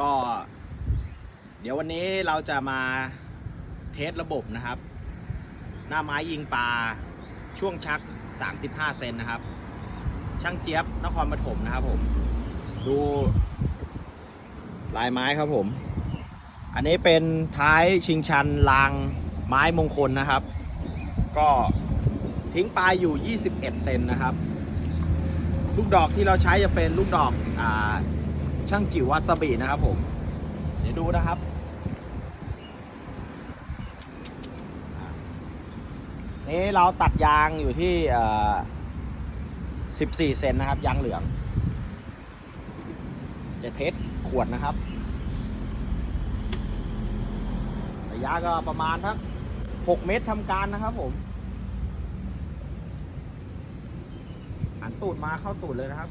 ก็ เดี๋ยววันนี้เราจะมาเทสระบบนะครับ หน้าไม้ยิงปลาช่วงชัก 35 เซนนะครับ ช่างเจี๊ยบนครปฐมนะครับผม ดูลายไม้ครับผม อันนี้เป็นท้ายชิงชันรางไม้มงคลนะครับ ก็ทิ้งปลายอยู่ 21 เซนนะครับ ลูกดอกที่เราใช้จะเป็นลูกดอกอ่า ช่างจิ๋ววาซาบินะครับผม เดี๋ยวดูนะครับ นี่เราตัดยางอยู่ที่ 14 เซนนะครับ ยางเหลือง จะเทสขวดนะครับ ระยะก็ประมาณทัก6เมตรทำการนะครับผมหันตูดมาเข้าตูดเลยนะครับ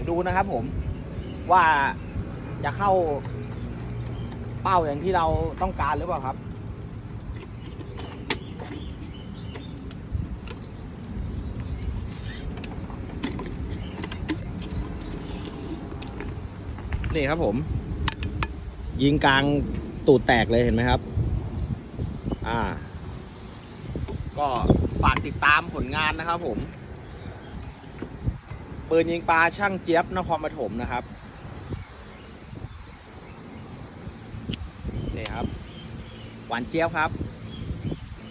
ดี๋ยวดูนะครับผมว่าจะเข้าเป้าอย่างที่เราต้องการหรือเปล่าครับ นี่ครับผม ยิงกลางตูดแตกเลยเห็นไหมครับ อ่า ก็ฝากติดตามผลงานนะครับผม ปืนยิงปลาช่างเจี๊ยบนครปฐมนะครับนี่ครับ หวานเจี๊ยบครับ